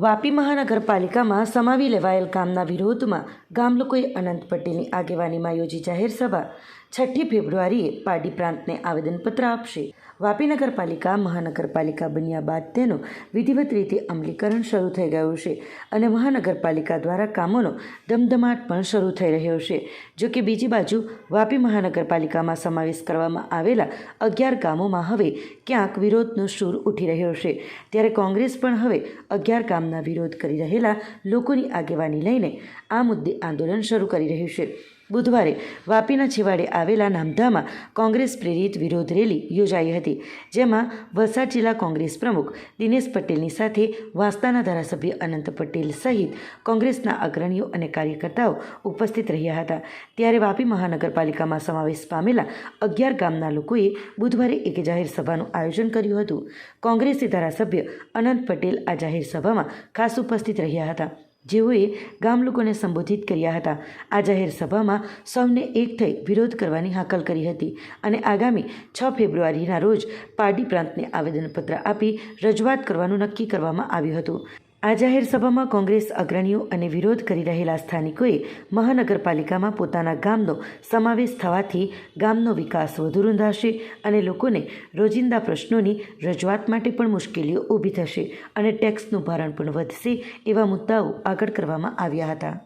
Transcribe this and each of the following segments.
વાપી મહાનગરપાલિકામાં સમાવી લેવાયેલ કામના વિરોધમાં ગામ લોકોએ અનંત પટેલની આગેવાનીમાં યોજી જાહેર સભા છઠ્ઠી ફેબ્રુઆરીએ પાડી પ્રાંતને આવેદનપત્ર આપશે. વાપી નગરપાલિકા, મહાનગરપાલિકા બન્યા બાદ તેનું વિધિવત રીતે અમલીકરણ શરૂ થઈ ગયું છે અને મહાનગરપાલિકા દ્વારા કામોનો ધમધમાટ પણ શરૂ થઈ રહ્યો છે. જો કે બીજી બાજુ વાપી મહાનગરપાલિકામાં સમાવેશ કરવામાં આવેલા અગિયાર ગામોમાં હવે ક્યાંક વિરોધનો સૂર ઉઠી રહ્યો છે. ત્યારે કોંગ્રેસ પણ હવે અગિયાર ગામના વિરોધ કરી રહેલા લોકોની આગેવાની લઈને આ મુદ્દે આંદોલન શરૂ કરી રહ્યું છે. બુધવારે વાપીના છેવાડે આવેલા નામધામાં કોંગ્રેસ પ્રેરિત વિરોધ રેલી યોજાઈ હતી, જેમાં વલસાડ જિલ્લા કોંગ્રેસ પ્રમુખ દિનેશ પટેલની સાથે વાંસદાના ધારાસભ્ય અનંત પટેલ સહિત કોંગ્રેસના અગ્રણીઓ અને કાર્યકર્તાઓ ઉપસ્થિત રહ્યા હતા. ત્યારે વાપી મહાનગરપાલિકામાં સમાવેશ પામેલા અગિયાર ગામના લોકોએ બુધવારે એક જાહેર સભાનું આયોજન કર્યું હતું. કોંગ્રેસી ધારાસભ્ય અનંત પટેલ આ જાહેર સભામાં ખાસ ઉપસ્થિત રહ્યા હતા. જેઓએ ગામ લોકોને સંબોધિત કર્યા હતા. આ જાહેર સભામાં સૌને એક થઈ વિરોધ કરવાની હાકલ કરી હતી અને આગામી છ ફેબ્રુઆરીના રોજ પારડી પ્રાંતને આવેદનપત્ર આપી રજૂઆત કરવાનું નક્કી કરવામાં આવ્યું હતું. આ જાહેર સભામાં કોંગ્રેસ અગ્રણીઓ અને વિરોધ કરી રહેલા સ્થાનિકોએ મહાનગરપાલિકામાં પોતાના ગામનો સમાવેશ થવાથી ગામનો વિકાસ વધુ રૂંધાશે અને લોકોને રોજિંદા પ્રશ્નોની રજૂઆત માટે પણ મુશ્કેલીઓ ઊભી થશે અને ટેક્સનું ભારણ પણ વધશે એવા મુદ્દાઓ આગળ કરવામાં આવ્યા હતા.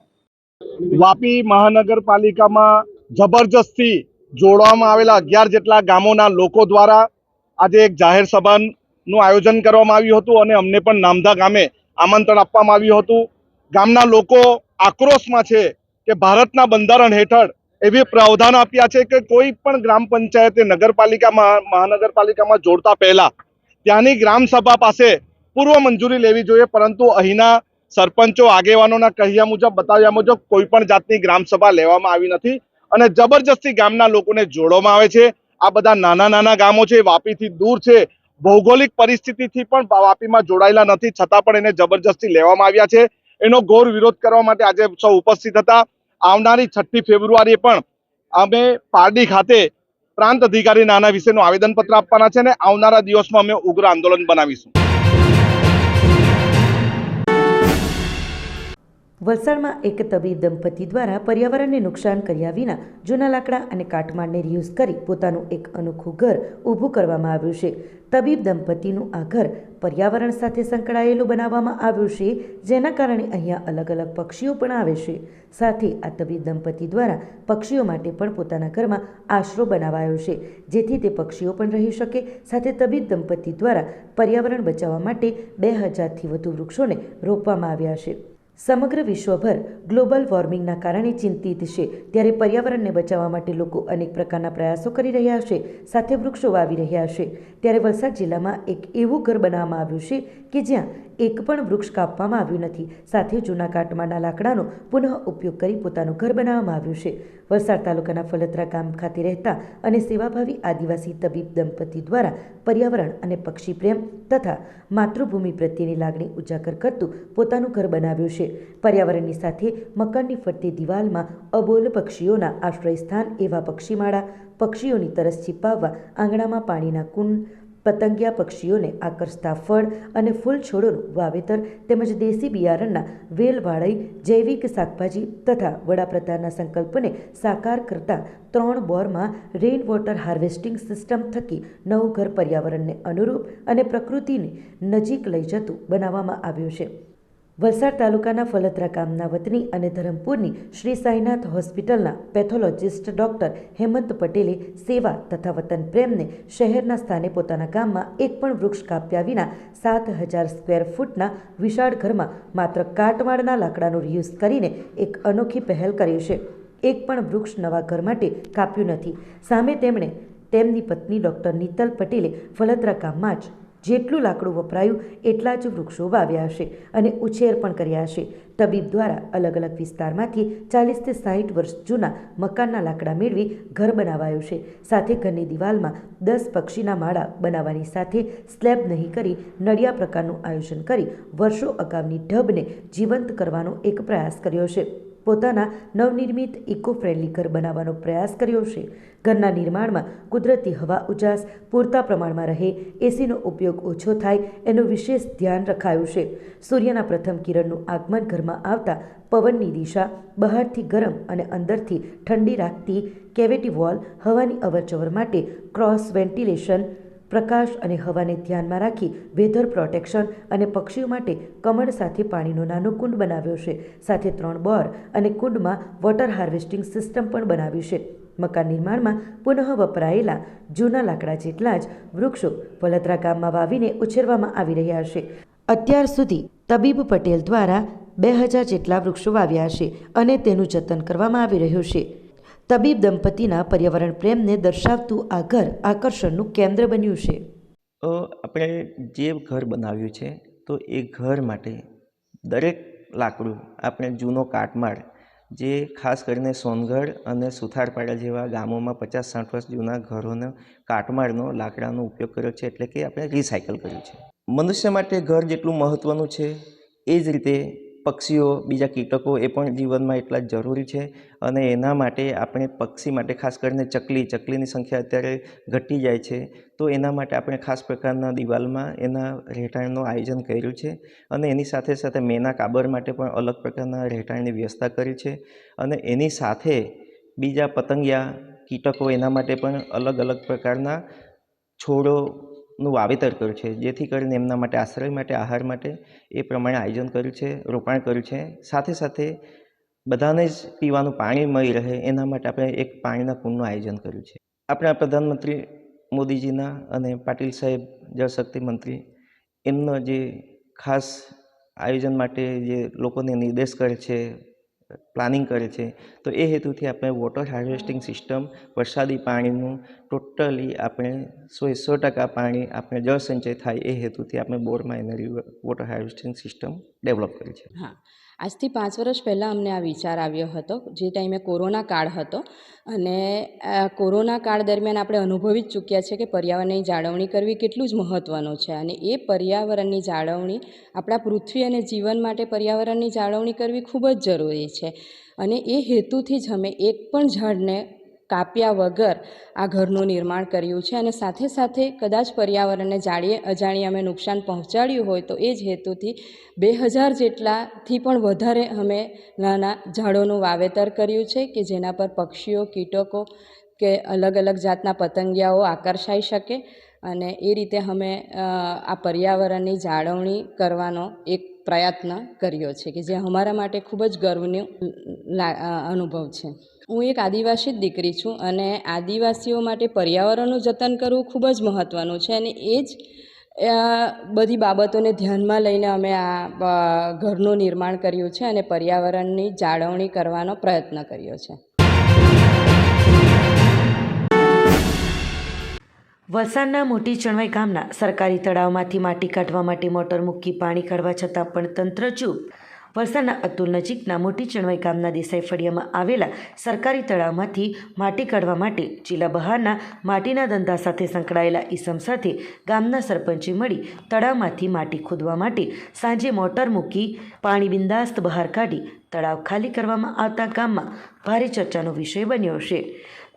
વાપી મહાનગરપાલિકામાં જબરજસ્તી જોડવામાં આવેલા અગિયાર જેટલા ગામોના લોકો દ્વારા આજે એક જાહેર સભાનું આયોજન કરવામાં આવ્યું હતું અને અમને પણ નામધા ગામે આમંત્રણ આપવામાં આવ્યું હતું. ગામના લોકો આક્રોશમાં છે કે ભારતના બંધારણ હેઠળ એવી પ્રાવધાન આપ્યા છે કે કોઈ પણ ગ્રામ પંચાયતે નગરપાલિકામાં મહાનગરપાલિકામાં જોડતા પહેલા ત્યાંની ગ્રામસભા પાસે પૂર્વ મંજૂરી લેવી જોઈએ. પરંતુ અહીંના સરપંચો, આગેવાનોના કહ્યા મુજબ, બતાવ્યા મુજબ કોઈ પણ જાતની ગ્રામસભા લેવામાં આવી નથી અને જબરજસ્તી ગામના લોકોને જોડવામાં આવે છે. આ બધા નાના નાના ગામો છે, વાપીથી દૂર છે. ભૌગોલિક પરિસ્થિતિથી પણ વાપીમાં જોડાયેલા નથી. છતાં પણ એને જબરજસ્તી લેવામાં આવ્યા છે. એનો ઘોર વિરોધ કરવા માટે આજે સૌ ઉપસ્થિત હતા. આવનારી છઠ્ઠી ફેબ્રુઆરીએ પણ અમે પારડી ખાતે પ્રાંત અધિકારી નાના વિશેનું આવેદનપત્ર આપવાના છે અને આવનારા દિવસમાં અમે ઉગ્ર આંદોલન બનાવીશું. વલસાડમાં એક તબીબ દંપતી દ્વારા પર્યાવરણને નુકસાન કર્યા વિના જૂના લાકડા અને કાટમાળને રિયુઝ કરી પોતાનું એક અનોખું ઘર ઊભું કરવામાં આવ્યું છે. તબીબ દંપતીનું આ ઘર પર્યાવરણ સાથે સંકળાયેલું બનાવવામાં આવ્યું છે, જેના કારણે અહીંયા અલગ અલગ પક્ષીઓ પણ આવે છે. સાથે આ તબીબ દંપતી દ્વારા પક્ષીઓ માટે પણ પોતાના ઘરમાં આશરો બનાવાયો છે, જેથી તે પક્ષીઓ પણ રહી શકે. સાથે તબીબ દંપતી દ્વારા પર્યાવરણ બચાવવા માટે બે હજારથી વધુ વૃક્ષોને રોપવામાં આવ્યા છે. સમગ્ર વિશ્વભર ગ્લોબલ વોર્મિંગના કારણે ચિંતિત છે. ત્યારે પર્યાવરણને બચાવવા માટે લોકો અનેક પ્રકારના પ્રયાસો કરી રહ્યા છે. સાથે વૃક્ષો વાવી રહ્યા છે. ત્યારે વલસાડ જિલ્લામાં એક એવું ઘર બનાવવામાં આવ્યું છે કે જ્યાં એક પણ વૃક્ષ કાપવામાં આવ્યું નથી. સાથે જૂના કાટમાળના લાકડાનો પુનઃ ઉપયોગ કરી પોતાનું ઘર બનાવવામાં આવ્યું છે. વલસાડ તાલુકાના ફલત્રા ગામ ખાતે રહેતા અને સેવાભાવી આદિવાસી તબીબ દંપતી દ્વારા પર્યાવરણ અને પક્ષી પ્રેમ તથા માતૃભૂમિ પ્રત્યેની લાગણી ઉજાગર કરતું પોતાનું ઘર બનાવ્યું છે. પર્યાવરણની સાથે મકાનની ફરતી દિવાલમાં અબોલ પક્ષીઓના આશ્રય સ્થાન એવા પક્ષીમાળા પક્ષીઓની તરસ છીપાવવા આંગણામાં પાણીના કુંડ પતંગિયા પક્ષીઓને આકર્ષતા ફળ અને ફૂલ છોડોનું વાવેતર તેમજ દેશી બિયારણના વેલ વાળઈ જૈવિક શાકભાજી તથા વડાપ્રધાનના સંકલ્પને સાકાર કરતા ત્રણ બોરમાં રેઇન વોટર હાર્વેસ્ટિંગ સિસ્ટમ થકી નવું ઘર પર્યાવરણને અનુરૂપ અને પ્રકૃતિની નજીક લઈ જતું બનાવવામાં આવ્યું છે. વલસાડ તાલુકાના ફલત્રા ગામના વતની અને ધરમપુરની શ્રી સાઈનાથ હોસ્પિટલના પેથોલોજિસ્ટ ડોક્ટર હેમંત પટેલે સેવા તથા વતન પ્રેમને શહેરના સ્થાને પોતાના ગામમાં એક પણ વૃક્ષ કાપ્યા વિના સાત હજાર સ્ક્વેર ફૂટના વિશાળ ઘરમાં માત્ર કાટમાળના લાકડાનો રિયુઝ કરીને એક અનોખી પહેલ કરી છે. એક પણ વૃક્ષ નવા ઘર માટે કાપ્યું નથી. સામે તેમણે તેમની પત્ની ડૉક્ટર નીતલ પટેલે ફલત્રા ગામમાં જ જેટલું લાકડું વપરાયું એટલા જ વૃક્ષો વાવ્યા હશે અને ઉછેર પણ કર્યા હશે. તબીબ દ્વારા અલગ અલગ વિસ્તારમાંથી ચાલીસથી સાહીઠ વર્ષ જૂના મકાનના લાકડા મેળવી ઘર બનાવાયું છે. સાથે ઘરની દિવાલમાં દસ પક્ષીના માળા બનાવવાની સાથે સ્લેબ નહીં કરી નળિયા પ્રકારનું આયોજન કરી વર્ષો અગાઉની ઢબને જીવંત કરવાનો એક પ્રયાસ કર્યો છે. પોતાના નવનિર્મિત ઇકો ફ્રેન્ડલી ઘર બનાવવાનો પ્રયાસ કર્યો છે. ઘરના નિર્માણમાં કુદરતી હવા ઉજાસ, પૂરતા પ્રમાણમાં રહે, એસીનો ઉપયોગ ઓછો થાય, એનું વિશેષ ધ્યાન રખાયું છે. સૂર્યના પ્રથમ કિરણનું આગમન ઘરમાં આવતા પવનની દિશા બહારથી ગરમ અને અંદરથી ઠંડી રાખતી કેવેટી વોલ હવાની અવરજવર માટે ક્રોસ વેન્ટિલેશન પ્રકાશ અને હવાને ધ્યાનમાં રાખી વેધર પ્રોટેક્શન અને પક્ષીઓ માટે કમળ સાથે પાણીનો નાનો કુંડ બનાવ્યો છે. સાથે ત્રણ બોર અને કુંડમાં વોટર હાર્વેસ્ટિંગ સિસ્ટમ પણ બનાવી છે. મકાન નિર્માણમાં પુનઃ વપરાયેલા જૂના લાકડા જેટલા જ વૃક્ષો વલતરા ગામમાં વાવીને ઉછેરવામાં આવી રહ્યા છે. અત્યાર સુધી તબીબ પટેલ દ્વારા બે હજાર જેટલા વૃક્ષો વાવ્યા છે અને તેનું જતન કરવામાં આવી રહ્યું છે. તબીબ દંપતીના પર્યાવરણ પ્રેમને દર્શાવતું આ ઘર આકર્ષણનું કેન્દ્ર બન્યું છે. આપણે જે ઘર બનાવ્યું છે, તો એ ઘર માટે દરેક લાકડું, આપણે જૂનો કાટમાળ, જે ખાસ કરીને સોનગઢ અને સુથારપાડા જેવા ગામોમાં પચાસ સાઠ વર્ષ જૂના ઘરોનો કાટમાળનો લાકડાનો ઉપયોગ કર્યો છે, એટલે કે આપણે રિસાયકલ કર્યું છે. મનુષ્ય માટે ઘર જેટલું મહત્ત્વનું છે, એ જ રીતે પક્ષીઓ, બીજા કીટકો એ પણ જીવનમાં એટલા જ જરૂરી છે અને એના માટે આપણે પક્ષી માટે ખાસ કરીને ચકલી, ચકલીની સંખ્યા અત્યારે ઘટી જાય છે. તો એના માટે આપણે ખાસ પ્રકારના દિવાલમાં એના રહેઠાણનું આયોજન કર્યું છે અને એની સાથે સાથે મેના કાબર માટે પણ અલગ પ્રકારના રહેઠાણની વ્યવસ્થા કરી છે અને એની સાથે બીજા પતંગિયા કીટકો એના માટે પણ અલગ અલગ પ્રકારના છોડોનું વાવેતર કર્યું છે. જેથી કરીને એમના માટે આશ્રય માટે, આહાર માટે એ પ્રમાણે આયોજન કર્યું છે, રોપાણ કર્યું છે. સાથે સાથે બધાને જ પીવાનું પાણી મળી રહે એના માટે આપણે એક પાણીના કુંડનું આયોજન કર્યું છે. આપણા પ્રધાનમંત્રી મોદીજીના અને પાટીલ સાહેબ જળશક્તિ મંત્રી, એમનો જે ખાસ આયોજન માટે જે લોકોને નિર્દેશ કરે છે પ્લાનિંગ કરે છે. તો એ હેતુથી આપણે વોટર હાર્વેસ્ટિંગ સિસ્ટમ વરસાદી પાણીનું ટોટલી આપણે સો સો ટકા પાણી આપણે જળ સંચય થાય એ હેતુથી આપણે બોરમાં energy water harvesting system develop કરી છે. હા. આજથી પાંચ વર્ષ પહેલાં અમને આ વિચાર આવ્યો હતો, જે ટાઈમે કોરોના કાળ હતો. અને કોરોના કાળ દરમિયાન આપણે અનુભવી જ ચૂક્યા છે કે પર્યાવરણની જાળવણી કરવી કેટલું જ મહત્ત્વનું છે. અને એ પર્યાવરણની જાળવણી, આપણા પૃથ્વી અને જીવન માટે પર્યાવરણની જાળવણી કરવી ખૂબ જ જરૂરી છે. અને એ હેતુથી જ અમે એક પણ ઝાડને કાપ્યા વગર આ ઘરનું નિર્માણ કર્યું છે અને સાથે સાથે કદાચ પર્યાવરણને જાણીએ અજાણીએ અમે નુકસાન પહોંચાડ્યું હોય તો એ જ હેતુથી બે હજાર જેટલાથી પણ વધારે અમે નાના ઝાડોનું વાવેતર કર્યું છે કે જેના પર પક્ષીઓ, કીટકો કે અલગ અલગ જાતના પતંગિયાઓ આકર્ષાઈ શકે અને એ રીતે અમે આ પર્યાવરણની જાળવણી કરવાનો એક પ્રયત્ન કર્યો છે કે જે અમારા માટે ખૂબ જ ગર્વનો અનુભવ છે. હું એક આદિવાસી જ દીકરી છું અને આદિવાસીઓ માટે પર્યાવરણનું જતન કરવું ખૂબ જ મહત્ત્વનું છે અને એ જ બધી બાબતોને ધ્યાનમાં લઈને અમે આ ઘરનું નિર્માણ કર્યું છે અને પર્યાવરણની જાળવણી કરવાનો પ્રયત્ન કર્યો છે. વલસાડના મોટી ચણવાઈ ગામના સરકારી તળાવમાંથી માટી કાઢવા માટે મોટર મૂકી પાણી કાઢવા છતાં પણ તંત્ર ચૂપ. વલસાડના અતુલ નજીકના મોટી ચણવાઈ ગામના દેસાઈ ફળિયામાં આવેલા સરકારી તળાવમાંથી માટી કાઢવા માટે જિલ્લા બહારના માટીના ધંધા સાથે સંકળાયેલા ઈસમ સાથે ગામના સરપંચે મળી તળાવમાંથી માટી ખોદવા માટે સાંજે મોટર મૂકી પાણી બિંદાસ્ત બહાર કાઢી તળાવ ખાલી કરવામાં આવતા ગામમાં ભારે ચર્ચાનો વિષય બન્યો છે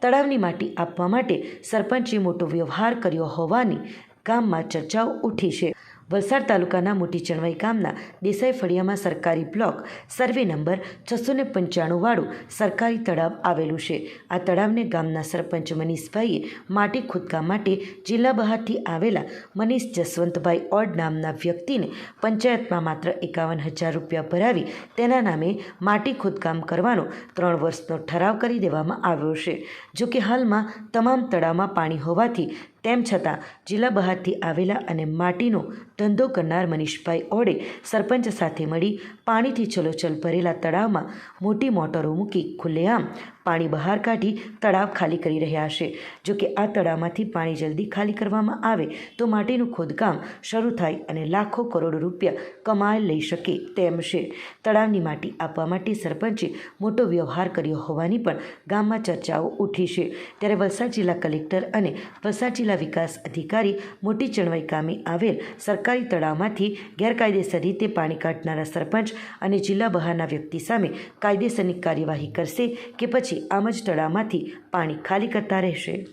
તળાવની માટી આપવા માટે સરપંચે મોટો વ્યવહાર કર્યો હોવાની ગામમાં ચર્ચાઓ ઉઠી છે. વલસાડ તાલુકાના મોટી ચણવાઈ ગામના દેસાઈ ફળિયામાં સરકારી બ્લોક સર્વે નંબર છસો ને પંચાણુંવાળું સરકારી તળાવ આવેલું છે. આ તળાવને ગામના સરપંચ મનીષભાઈએ માટી ખોદકામ માટે જિલ્લા બહારથી આવેલા મનીષ જસવંતભાઈ ઓડ નામના વ્યક્તિને પંચાયતમાં માત્ર એકાવન હજાર રૂપિયા ભરાવી તેના નામે માટી ખોદકામ કરવાનો ત્રણ વર્ષનો ઠરાવ કરી દેવામાં આવ્યો છે. જો કે હાલમાં તમામ તળાવમાં પાણી હોવાથી તેમ છતાં જિલ્લા બહારથી આવેલા અને માટીનો ધંધો કરનાર મનીષભાઈ ઓડે સરપંચ સાથે મળી પાણીથી છલોછલ ભરેલા તળાવમાં મોટી મોટરો મૂકી ખુલ્લેઆમ પાણી બહાર કાઢી તળાવ ખાલી કરી રહ્યા છે. જો કે આ તળાવમાંથી પાણી જલ્દી ખાલી કરવામાં આવે તો માટીનું ખોદકામ શરૂ થાય અને લાખો કરોડો રૂપિયા કમાઈ લઈ શકે તેમ છે. તળાવની માટી આપવા માટે સરપંચે મોટો વ્યવહાર કર્યો હોવાની પણ ગામમાં ચર્ચાઓ ઉઠી છે. ત્યારે વલસાડ જિલ્લા કલેક્ટર અને વલસાડ જિલ્લા વિકાસ અધિકારી મોટી ચણવાઈ કામે આવેલ સરકારી તળાવમાંથી ગેરકાયદેસર રીતે પાણી કાઢનારા સરપંચ અને જિલ્લા બહારના વ્યક્તિ સામે કાયદેસરની કાર્યવાહી કરશે કે પછી આમ જ તળાવમાંથી પાણી ખાલી કરતા રહેશે.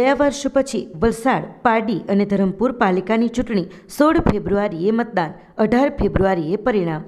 બે વર્ષ પછી વલસાડ, પારડી અને ધરમપુર પાલિકાની ચૂંટણી સોળ ફેબ્રુઆરીએ મતદાન, અઢાર ફેબ્રુઆરીએ પરિણામ.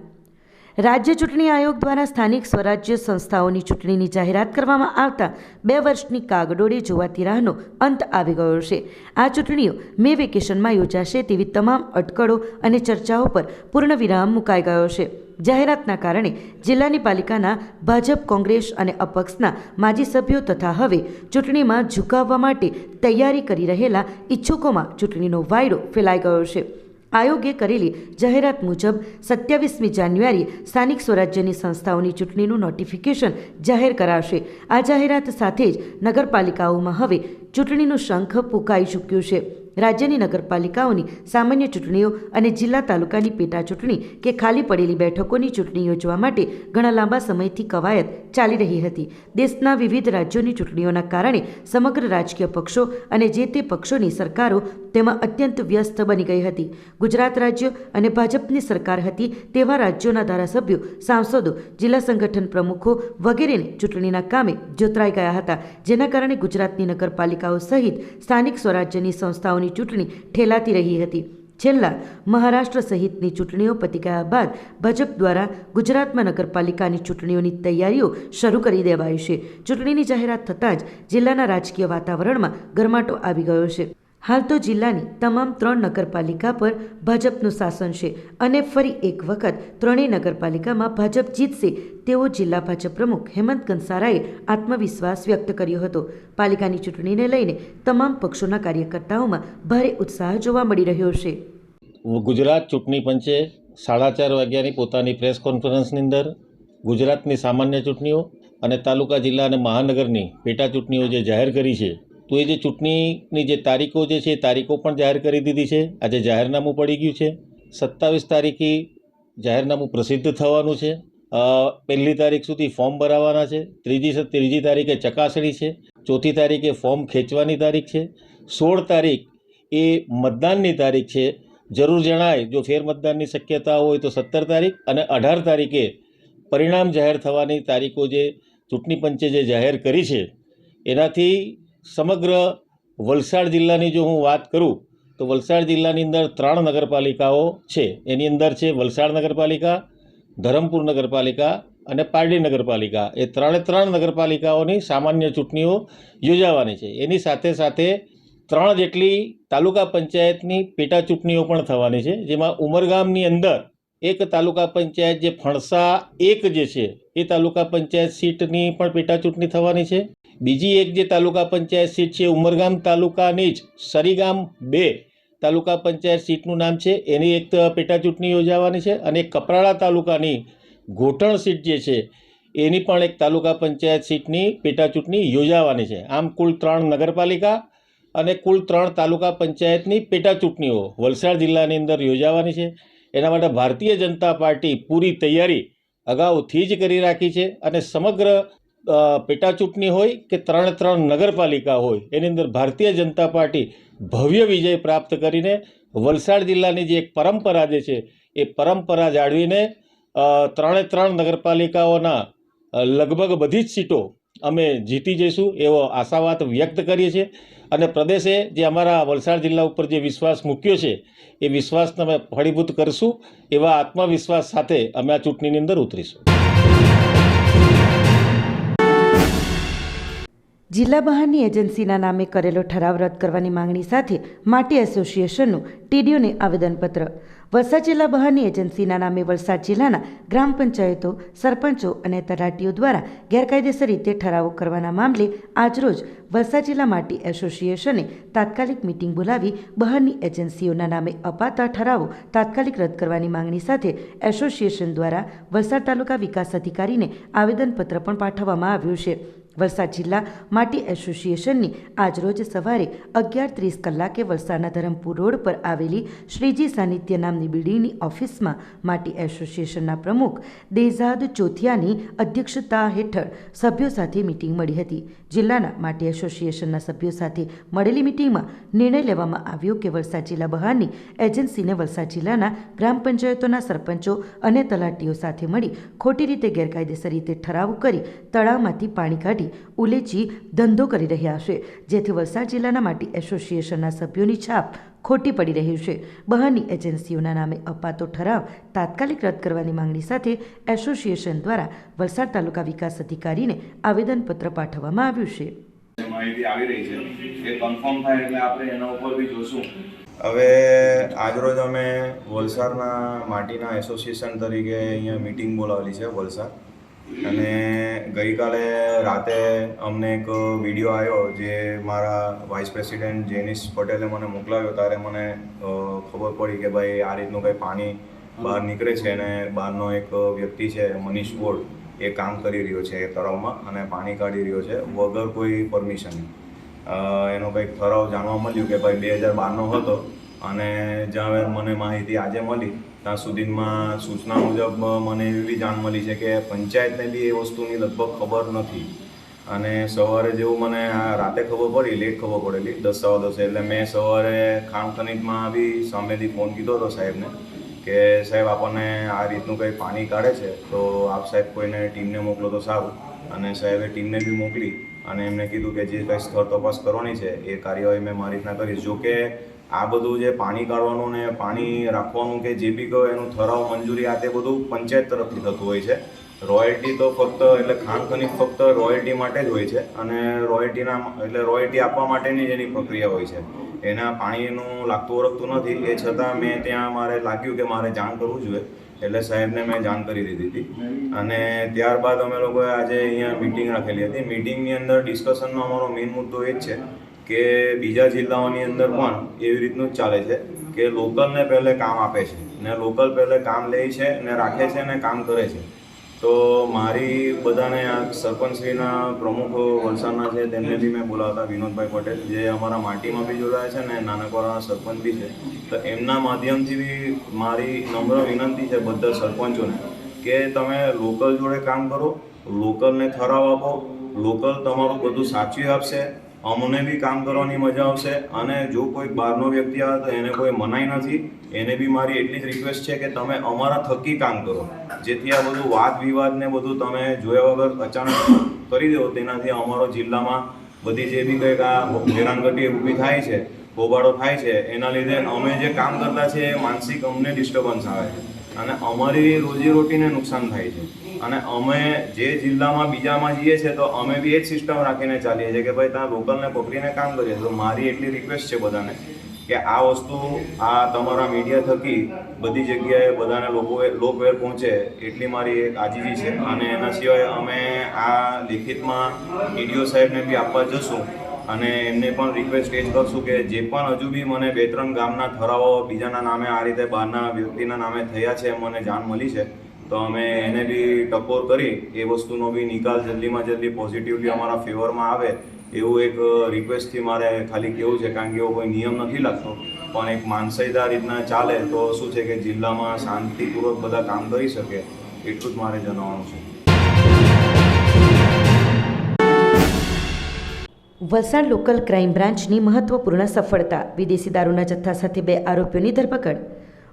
રાજ્ય ચૂંટણી આયોગ દ્વારા સ્થાનિક સ્વરાજ્ય સંસ્થાઓની ચૂંટણીની જાહેરાત કરવામાં આવતા બે વર્ષની કાગડોળે જોવાતી રાહનો અંત આવી ગયો છે. આ ચૂંટણીઓ મે વેકેશનમાં યોજાશે તેવી તમામ અટકળો અને ચર્ચાઓ પર પૂર્ણ વિરામ મુકાઈ ગયો છે. જાહેરાતના કારણે જિલ્લાની પાલિકાના ભાજપ, કોંગ્રેસ અને અપક્ષના માજી સભ્યો તથા હવે ચૂંટણીમાં ઝુકાવવા માટે તૈયારી કરી રહેલા ઈચ્છુકોમાં ચૂંટણીનો વાયરો ફેલાઈ ગયો છે. આયોગે કરેલી જાહેરાત મુજબ સત્યાવીસમી જાન્યુઆરીએ સ્થાનિક સ્વરાજ્યની સંસ્થાઓની ચૂંટણીનું નોટિફિકેશન જાહેર કરાશે. આ જાહેરાત સાથે જ નગરપાલિકાઓમાં હવે ચૂંટણીનું શંખ ફૂંકાઈ ચૂક્યું છે. રાજ્યની નગરપાલિકાઓની સામાન્ય ચૂંટણીઓ અને જિલ્લા તાલુકાની પેટા ચૂંટણી કે ખાલી પડેલી બેઠકોની ચૂંટણી યોજવા માટે ઘણા લાંબા સમયથી કવાયત ચાલી રહી હતી. દેશના વિવિધ રાજ્યોની ચૂંટણીઓના કારણે સમગ્ર રાજકીય પક્ષો અને જે તે પક્ષોની સરકારો તેમાં અત્યંત વ્યસ્ત બની ગઈ હતી. ગુજરાત રાજ્ય અને ભાજપની સરકાર હતી તેવા રાજ્યોના ધારાસભ્યો, સાંસદો, જિલ્લા સંગઠન પ્રમુખો વગેરેને ચૂંટણીના કામે જોતરાઈ ગયા હતા. જેના કારણે ગુજરાતની નગરપાલિકાઓ સહિત સ્થાનિક સ્વરાજ્યની સંસ્થાઓની ચૂંટણી ઠેલાતી રહી હતી. છેલ્લા મહારાષ્ટ્ર સહિતની ચૂંટણીઓ પતી ગયા બાદ ભાજપ દ્વારા ગુજરાતમાં નગરપાલિકાની ચૂંટણીઓની તૈયારીઓ શરૂ કરી દેવાઈ છે. ચૂંટણીની જાહેરાત થતાં જ જિલ્લાના રાજકીય વાતાવરણમાં ગરમાટો આવી ગયો છે. હાલ તો જિલ્લાની તમામ ત્રણ નગરપાલિકા પર ભાજપનું શાસન છે અને ફરી એક વખત ત્રણેય નગરપાલિકામાં ભાજપ જીતશે તેવો જિલ્લા ભાજપ પ્રમુખ હેમંત કંસારાએ આત્મવિશ્વાસ વ્યક્ત કર્યો હતો. પાલિકાની ચૂંટણીને લઈને તમામ પક્ષોના કાર્યકર્તાઓમાં ભારે ઉત્સાહ જોવા મળી રહ્યો છે. ગુજરાત ચૂંટણી પંચે સાડા ચાર વાગ્યાની પોતાની પ્રેસ કોન્ફરન્સની અંદર ગુજરાતની સામાન્ય ચૂંટણીઓ અને તાલુકા જિલ્લા અને મહાનગરની પેટા ચૂંટણીઓ જે જાહેર કરી છે તો એ જે ચૂંટણીની જે તારીખો જે છે એ તારીખો પણ જાહેર કરી દીધી છે. આજે જાહેરનામું પડી ગયું છે. સત્તાવીસ તારીખે જાહેરનામું પ્રસિદ્ધ થવાનું છે. પહેલી તારીખ સુધી ફોર્મ ભરાવાના છે. ત્રીજી ત્રીજી તારીખે ચકાસણી છે. ચોથી તારીખે ફોર્મ ખેંચવાની તારીખ છે. સોળ તારીખ એ મતદાનની તારીખ છે. જરૂર જણાય, જો ફેરમતદાનની શક્યતા હોય તો સત્તર તારીખ અને અઢાર તારીખે પરિણામ જાહેર થવાની તારીખો જે ચૂંટણી પંચે જે જાહેર કરી છે, એનાથી સમગ્ર વલસાડ જિલ્લાની જો હું વાત કરું, તો વલસાડ જિલ્લાની અંદર ત્રણ નગરપાલિકાઓ છે. એની અંદર છે વલસાડ નગરપાલિકા, ધરમપુર નગરપાલિકા અને પારડી નગરપાલિકા. એ ત્રણે ત્રણ નગરપાલિકાઓની સામાન્ય ચૂંટણીઓ યોજાવાની છે. એની સાથે સાથે ત્રણ જેટલી તાલુકા પંચાયતની પેટા ચૂંટણીઓ પણ થવાની છે, જેમાં ઉમરગામની અંદર એક તાલુકા પંચાયત જે ફણસા એક જે છે, એ તાલુકા પંચાયત સીટની પણ પેટા ચૂંટણી થવાની છે. બીજી એક જે તાલુકા પંચાયત સીટ છે, ઉમરગામ તાલુકાની જ સરીગામ બે તાલુકા પંચાયત સીટનું નામ છે. એની એક પેટા ચૂંટણી યોજાવાની છે અને કપરાડા તાલુકાની ઘોટણ સીટ જે છે, એની પણ એક તાલુકા પંચાયત સીટની પેટા ચૂંટણી યોજાવાની છે. આમ કુલ ત્રણ નગરપાલિકા અને કુલ ત્રણ તાલુકા પંચાયતની પેટા ચૂંટણીઓ વલસાડ જિલ્લાની અંદર યોજાવાની છે. એના માટે ભારતીય જનતા પાર્ટી પૂરી તૈયારી અગાઉથી જ કરી રાખી છે અને સમગ્ર પેટાચૂંટણી પેટા ચૂંટણી હોય કે ત્રણે ત્રણ નગરપાલિકા હોય, એની અંદર ભારતીય જનતા પાર્ટી ભવ્ય વિજય પ્રાપ્ત કરીને વલસાડ જિલ્લાની જે એક પરંપરા જે છે, એ પરંપરા જાળવીને ત્રણે ત્રણ નગરપાલિકાઓના લગભગ બધી જ સીટો અમે જીતી જઈશું એવો આશાવાદ વ્યક્ત કરીએ છીએ. અને પ્રદેશે જે અમારા વલસાડ જિલ્લા ઉપર જે વિશ્વાસ મૂક્યો છે, એ વિશ્વાસને અમે ફળીભૂત કરીશું, એવા આત્મવિશ્વાસ સાથે અમે આ ચૂંટણીની અંદર ઉતરીશું. જિલ્લા બહારની એજન્સીના નામે કરેલો ઠરાવ રદ કરવાની માંગણી સાથે માટી એસોસિએશનનું ટીડીઓને આવેદનપત્ર વલસાડ જિલ્લા બહારની એજન્સીના નામે વલસાડ જિલ્લાના ગ્રામ પંચાયતો, સરપંચો અને તલાટીઓ દ્વારા ગેરકાયદેસર રીતે ઠરાવો કરવાના મામલે આજરોજ વલસાડ જિલ્લા માટી એસોસિએશને તાત્કાલિક મિટિંગ બોલાવી બહારની એજન્સીઓના નામે અપાતા ઠરાવો તાત્કાલિક રદ કરવાની માંગણી સાથે એસોસિએશન દ્વારા વલસાડ તાલુકા વિકાસ અધિકારીને આવેદનપત્ર પણ પાઠવવામાં આવ્યું છે. વલસાડ જિલ્લા માટી એસોસિએશનની આજરોજ સવારે અગિયાર ત્રીસ કલાકે વલસાડના ધરમપુર રોડ પર આવેલી શ્રીજી સાનિધ્ય નામની બિલ્ડિંગની ઓફિસમાં માટી એસોસિએશનના પ્રમુખ દેઝાદ ચોથિયાની અધ્યક્ષતા હેઠળ સભ્યો સાથે મિટિંગ મળી હતી. જિલ્લાના માટી એસોસિએશનના સભ્યો સાથે મળેલી મિટિંગમાં નિર્ણય લેવામાં આવ્યો કે વલસાડ જિલ્લા બહારની એજન્સીને વલસાડ જિલ્લાના ગ્રામ પંચાયતોના સરપંચો અને તલાટીઓ સાથે મળી ખોટી રીતે ગેરકાયદેસર રીતે ઠરાવ કરી તળાવમાંથી પાણી કાઢી ઉલેચી ધંધો કરી રહ્યા છે. જેથી વલસાડ જિલ્લાના માટી એસોસિએશનના સભ્યોની છાપ ખોટી પડી રહ્યું છે. બહારની એજન્સીઓના નામે અપાતો ઠરાવ તાત્કાલિક રદ કરવાની માંગણી સાથે એસોસિએશન દ્વારા વલસાડ તાલુકા વિકાસ અધિકારીને આવેદનપત્ર પાઠવવામાં આવ્યું છે. માહિતી આવી રહી છે એ કન્ફર્મ થાય એટલે આપણે એના ઉપર બી જોશું. હવે આજરોજ અમે વલસાડના માટીના એસોસિએશન તરીકે અહીંયા મિટિંગ બોલાવેલી છે વલસાડ. અને ગઈકાલે રાતે અમને એક વીડિયો આવ્યો જે મારા વાઇસ પ્રેસિડેન્ટ જેનિસ પટેલે મને મોકલાવ્યો ત્યારે મને ખબર પડી કે ભાઈ આ રીતનું કંઈ પાણી બહાર નીકળે છે અને બહારનો એક વ્યક્તિ છે મનીષ બોર્ડ એ કામ કરી રહ્યો છે એ તળાવમાં અને પાણી કાઢી રહ્યો છે વગર કોઈ પરમિશન એનો કંઈક ઠરાવ જાણવા મળ્યું કે ભાઈ બે હજાર બારનો હતો અને જ્યાં મને માહિતી આજે મળી ત્યાં સુધીમાં સૂચના મુજબ મને એવી જાણ મળી છે કે પંચાયતને બી એ વસ્તુની લગભગ ખબર નથી. અને સવારે જેવું મને આ રાતે ખબર પડી, લેટ ખબર પડેલી, દસ સવા દસે. એટલે મેં સવારે ખાણ ખનીજમાં બી સામેથી ફોન કીધો હતો સાહેબને કે, સાહેબ, આપણને આ રીતનું કંઈ પાણી કાઢે છે? તો આપ સાહેબ કોઈને ટીમને મોકલો તો સારું. અને સાહેબે ટીમને બી મોકલી અને એમને કીધું કે જે કંઈ સ્થળ તપાસ કરવાની છે, એ કાર્યવાહી મેં મારી રીતના કરીશ. જો કે આ બધું જે પાણી કાઢવાનું ને પાણી રાખવાનું કે જે બી કહો એનું ઠરાવ મંજૂરી આ તે બધું પંચાયત તરફથી થતું હોય છે. રોયલ્ટી તો ફક્ત એટલે ખાણ ખનીજ ફક્ત રોયલ્ટી માટે જ હોય છે અને રોયલ્ટીના એટલે રોયલ્ટી આપવા માટેની જ એની પ્રક્રિયા હોય છે. એના પાણીનું લાગતું ઓળખતું નથી. એ છતાં મેં ત્યાં મારે લાગ્યું કે મારે જાણ કરવું જોઈએ. એટલે સાહેબને મેં જાણ કરી દીધી હતી. અને ત્યારબાદ અમે લોકોએ આજે અહીંયા મિટિંગ રાખેલી હતી. મિટિંગની અંદર ડિસ્કશનનો અમારો મેઇન મુદ્દો એ જ છે કે બીજા જિલ્લાઓની અંદર પણ એવી રીતનું જ ચાલે છે કે લોકલને પહેલે કામ આપે છે ને લોકલ પહેલે કામ લે છે ને રાખે છે ને કામ કરે છે. તો મારી બધાને આ સરપંચશ્રીના પ્રમુખ વલસાડના છે તેમને બી મેં બોલાવતા વિનોદભાઈ પટેલ, જે અમારા માટીમાં બી જોડાયા છે ને નાનકવાડાના સરપંચ બી છે. તો એમના માધ્યમથી બી મારી નમ્ર વિનંતી છે બધા સરપંચોને કે તમે લોકલ જોડે કામ કરો, લોકલને ઠરાવ આપો, લોકલ તમારું બધું સાચવી આપશે અમને બી કામ કરવાની મજા આવશે અને જો કોઈ બહારનો વ્યક્તિ આવે તો એને કોઈ મનાઈ નથી. એને બી મારી એટલી જ રિક્વેસ્ટ છે કે તમે અમારા થકી કામ કરો. જેથી આ બધું વાદ વિવાદ ને બધું તમે જોયા વગર અચાનક કરી દો. તેનાથી અમારો જિલ્લામાં બધી જે બી કંઈક આ હેરાનગતિ ઊભી થાય છે, હોબાળો થાય છે, એના લીધે અમે જે કામ કરતા છે એ માનસિક અમને ડિસ્ટર્બન્સ આવે છે. અને અમારી રોજીરોટીને નુકસાન થાય છે. અને અમે જે જિલ્લામાં બીજામાં જઈએ છીએ, તો અમે બી એ જ સિસ્ટમ રાખીને ચાલીએ છીએ કે ભાઈ ત્યાં લોકલને પકડીને કામ કરીએ. તો મારી એટલી રિક્વેસ્ટ છે બધાને કે આ વસ્તુ આ તમારા મીડિયા થકી બધી જગ્યાએ બધાને લોકોએ લોકવેર પહોંચે એટલી મારી એક આજીજી છે. અને એના સિવાય અમે આ લિખિતમાં ડીડીઓ સાહેબને બી આપવા જશું. અને એમને પણ રિક્વેસ્ટ એ જ કરશું કે જે પણ હજુ બી મને બે ત્રણ ગામના ઠરાવો બીજાના નામે આ રીતે બહારના વ્યક્તિના નામે થયા છે મને જાણ મળી છે. તો અમે એને બી ટકોર કરી, એ વસ્તુનો બી નિકાલ જલ્દીમાં જલ્દી પોઝિટિવલી અમારા ફેવરમાં આવે, એવું એક રિક્વેસ્ટથી મારે ખાલી કેવું છે, કારણ કે એવો કોઈ નિયમ નથી લાગતો. પણ એક માનસાઈદાર રીતના ચાલે, તો શું છે કે જિલ્લામાં શાંતિપૂર્વક બધા કામ કરી શકે, એટલું જ મારે જણાવવાનું છે. વલસાડ લોકલ ક્રાઇમ બ્રાન્ચની મહત્વપૂર્ણ સફળતા વિદેશી દારૂના જથ્થા સાથે બે આરોપીઓની ધરપકડ.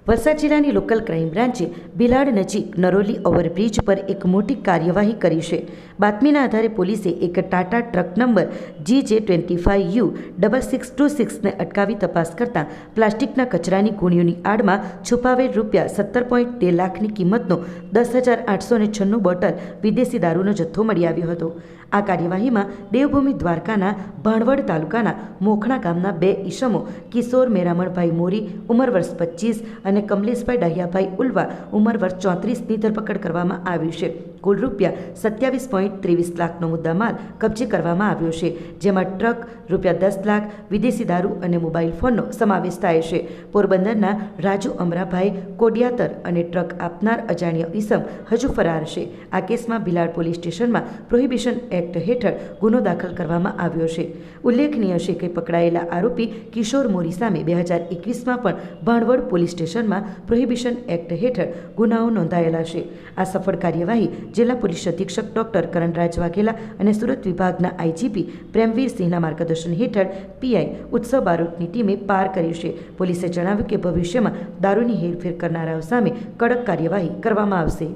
વલસાડ જિલ્લાની લોકલ ક્રાઇમ બ્રાન્ચે બિલાડ નજીક નરોલી ઓવરબ્રિજ પર એક મોટી કાર્યવાહી કરી છે. બાતમીના આધારે પોલીસે એક Tata truck number G J twenty five U double six two સિક્સને અટકાવી તપાસ કરતાં પ્લાસ્ટિકના કચરાની ગુણીઓની આડમાં છુપાવેલ રૂપિયા સત્તર પોઈન્ટ તેર લાખની કિંમતનો દસ હજાર આઠસો છન્નું બોટલ વિદેશી દારૂનો જથ્થો મળી આવ્યો હતો. આ કાર્યવાહીમાં દેવભૂમિ દ્વારકાના ભાણવડ તાલુકાના મોખણા ગામના બે ઈસમો કિશોર મેરામણભાઈ મોરી, ઉંમર વર્ષ પચીસ કમલેશભાઈ ડહિયાભાઈ ઉલવા ઉંમર વર્ષ ચોત્રીસની ધરપકડ કરવામાં આવી છે. કુલ રૂપિયા સત્યાવીસ પોઈન્ટ ત્રેવીસ લાખનો મુદ્દામાલ કબજે કરવામાં આવ્યો છે, જેમાં ટ્રક, રૂપિયા દસ લાખ, વિદેશી દારૂ અને મોબાઈલ ફોનનો સમાવેશ થાય છે. પોરબંદરના રાજુ અમરાભાઈ કોડિયાતર અને ટ્રક આપનાર અજાણ્ય ઈસમ હજુ ફરાર છે. આ કેસમાં ભિલાડ પોલીસ સ્ટેશનમાં પ્રોહિબિશન એક્ટ હેઠળ ગુનો દાખલ કરવામાં આવ્યો છે. ઉલ્લેખનીય છે કે પકડાયેલા આરોપી કિશોર મોરી સામે બે હજાર એકવીસમાં પણ ભાણવડ પોલીસ સ્ટેશનમાં પ્રોહિબિશન એક્ટ હેઠળ ગુનાઓ નોંધાયેલા છે. આ સફળ કાર્યવાહી જિલ્લા પોલીસ અધિક્ષક ડોક્ટર કરણરાજ વાઘેલા અને સુરત વિભાગના આઈજીપી પ્રેમવીર સિંહના માર્ગદર્શન હેઠળ પીઆઈ ઉત્સવ બારોટની ટીમે પાર કરી છે. પોલીસે જણાવ્યું કે ભવિષ્યમાં દારૂની હેરફેર કરનારાઓ સામે કડક કાર્યવાહી કરવામાં આવશે.